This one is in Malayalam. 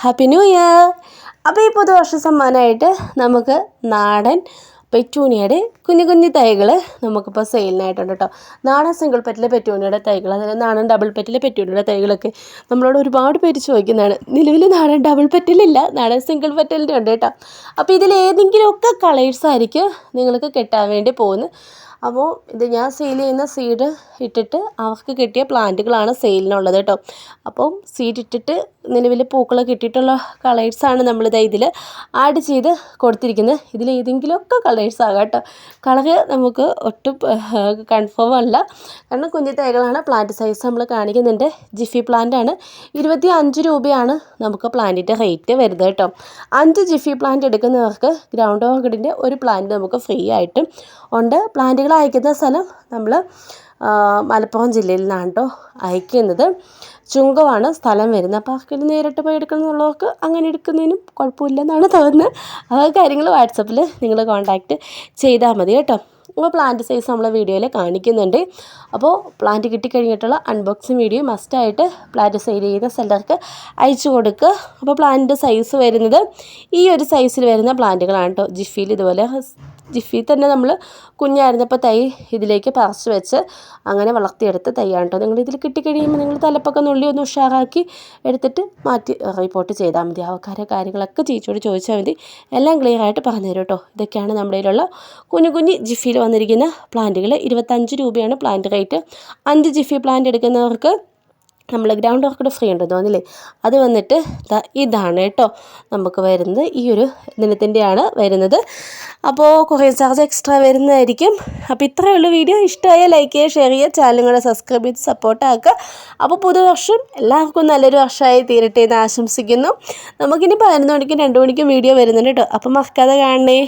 ഹാപ്പി ന്യൂ ഇയർ അപ്പോൾ ഈ പുതുവർഷ സമ്മാനമായിട്ട് നമുക്ക് നാടൻ പെറ്റൂണിയുടെ കുഞ്ഞു കുഞ്ഞു തൈകൾ നമുക്കിപ്പോൾ സെയിലിനായിട്ടുണ്ട് കേട്ടോ. നാടൻ സിംഗിൾ പെറ്റിലെ പെറ്റൂണിയുടെ തൈകൾ അതായത് നാടൻ ഡബിൾ പെറ്റിലെ പെറ്റൂണിയുടെ തൈകളൊക്കെ നമ്മളോട് ഒരുപാട് പേര് ചോദിക്കുന്നതാണ്. നിലവിൽ നാടൻ ഡബിൾ പെറ്റിലില്ല നാടൻ സിംഗിൾ പെറ്റലിന്റെ ഉണ്ട് കേട്ടോ. അപ്പോൾ ഇതിലേതെങ്കിലുമൊക്കെ കളേഴ്സായിരിക്കും നിങ്ങൾക്ക് കിട്ടാൻ വേണ്ടി പോകുന്നത്. അപ്പോൾ ഇത് ഞാൻ സെയിൽ ചെയ്യുന്ന സീഡ് ഇട്ടിട്ട് അവർക്ക് കിട്ടിയ പ്ലാന്റുകളാണ് സെയിലിനുള്ളത് കേട്ടോ. അപ്പം സീഡ് ഇട്ടിട്ട് നിലവിൽ പൂക്കൾ കിട്ടിയിട്ടുള്ള കളേഴ്സാണ് നമ്മളിത് ഇതിൽ ആഡ് ചെയ്ത് കൊടുത്തിരിക്കുന്നത് ഇതിൽ ഏതെങ്കിലുമൊക്കെ കളേഴ്സ് ആകാം കേട്ടോ. കളറ് നമുക്ക് ഒട്ടും കൺഫേം അല്ല. കാരണം കുഞ്ഞു തൈകളാണ് പ്ലാന്റ് സൈസ് നമ്മൾ കാണിക്കുന്നുണ്ട്. ജിഫി പ്ലാന്റ് ആണ്. ഇരുപത്തി അഞ്ച് രൂപയാണ് നമുക്ക് പ്ലാന്റിന്റെ റേറ്റ് വരുന്നത് കേട്ടോ. അഞ്ച് ജിഫി പ്ലാന്റ് എടുക്കുന്നവർക്ക് ഗ്രൗണ്ട് ഓർക്കിഡിന്റെ ഒരു പ്ലാന്റ് നമുക്ക് ഫ്രീ ആയിട്ടും ഉണ്ട്. പ്ലാന്റുകൾ അയക്കുന്ന സ്ഥലം നമ്മൾ മലപ്പുറം ജില്ലയിൽ നിന്നാണ് കേട്ടോ അയക്കുന്നത്. ചുങ്കമാണ് സ്ഥലം വരുന്നത്. അപ്പോൾ ആർക്കെങ്കിലും നേരിട്ട് പോയി എടുക്കണമെന്നുള്ളവർക്ക് അങ്ങനെ എടുക്കുന്നതിനും കുഴപ്പമില്ലെന്നാണ് തോന്നുന്നത് ആ കാര്യങ്ങൾ വാട്സപ്പിൽ നിങ്ങൾ കോൺടാക്റ്റ് ചെയ്താൽ മതി കേട്ടോ. അപ്പോൾ പ്ലാന്റ് സൈസ് നമ്മൾ വീഡിയോയിൽ കാണിക്കുന്നുണ്ട്. അപ്പോൾ പ്ലാന്റ് കിട്ടിക്കഴിഞ്ഞിട്ടുള്ള അൺബോക്സിങ് വീഡിയോ മസ്റ്റായിട്ട് പ്ലാന്റ് സെയിൽ ചെയ്യുന്ന സെല്ലർക്ക് അയച്ചു കൊടുക്കുക. അപ്പോൾ പ്ലാന്റിന്റെ സൈസ് വരുന്നത് ഈ ഒരു സൈസിൽ വരുന്ന പ്ലാന്റുകളാണ് കേട്ടോ ജിഫിയിൽ ഇതുപോലെ ജിഫി തന്നെ നമ്മൾ കുഞ്ഞായിരുന്നപ്പോൾ തൈ ഇതിലേക്ക് പറിച്ച് വെച്ച് അങ്ങനെ വളർത്തിയെടുത്ത തൈയാണ് കേട്ടോ നിങ്ങൾ ഇതിൽ കിട്ടിക്കഴിയുമ്പോൾ നിങ്ങൾ തലപ്പൊക്കെ നുള്ളി ഒന്ന് ഉഷാറാക്കി എടുത്തിട്ട് മാറ്റി റിപ്പോർട്ട് ചെയ്താൽ മതി. ആൾക്കാരെ കാര്യങ്ങളൊക്കെ ചേച്ചിയോട് ചോദിച്ചാൽ മതി. എല്ലാം ക്ലിയർ ആയിട്ട് പറഞ്ഞു തരും കേട്ടോ ഇതൊക്കെയാണ് നമ്മുടെ കയ്യിലുള്ള കുഞ്ഞു കുഞ്ഞു ജിഫിയിൽ വന്നിരിക്കുന്ന പ്ലാന്റുകൾ ഇരുപത്തഞ്ച് രൂപയാണ് പ്ലാന്റ് റേറ്റ് അഞ്ച് ജിഫി പ്ലാന്റ് എടുക്കുന്നവർക്ക് നമ്മൾ ഗ്രൗണ്ട് വർക്കോട് ഫ്രീ ഉണ്ട് തോന്നില്ലേ അത് വന്നിട്ട് ഇതാണ് കേട്ടോ നമുക്ക് വരുന്നത്. ഈ ഒരു ദിനത്തിന്റെയാണ് വരുന്നത്. അപ്പോൾ കുറേ ചാർജ് എക്സ്ട്രാ വരുന്നതായിരിക്കും. അപ്പോൾ ഇത്രയേ ഉള്ളൂ വീഡിയോ ഇഷ്ടമായ ലൈക്ക് ചെയ്യുക ഷെയർ ചെയ്യുക ചാനലുകളെ സബ്സ്ക്രൈബ് ചെയ്ത് സപ്പോർട്ടാക്കുക അപ്പോൾ പുതുവർഷം എല്ലാവർക്കും നല്ലൊരു വർഷമായി തീരട്ടെ എന്ന് ആശംസിക്കുന്നു. നമുക്കിനി പതിനൊന്ന് മണിക്കും രണ്ട് മണിക്കും വീഡിയോ വരുന്നുണ്ട് കേട്ടോ. അപ്പോൾ മറക്കാതെ കാണണേ.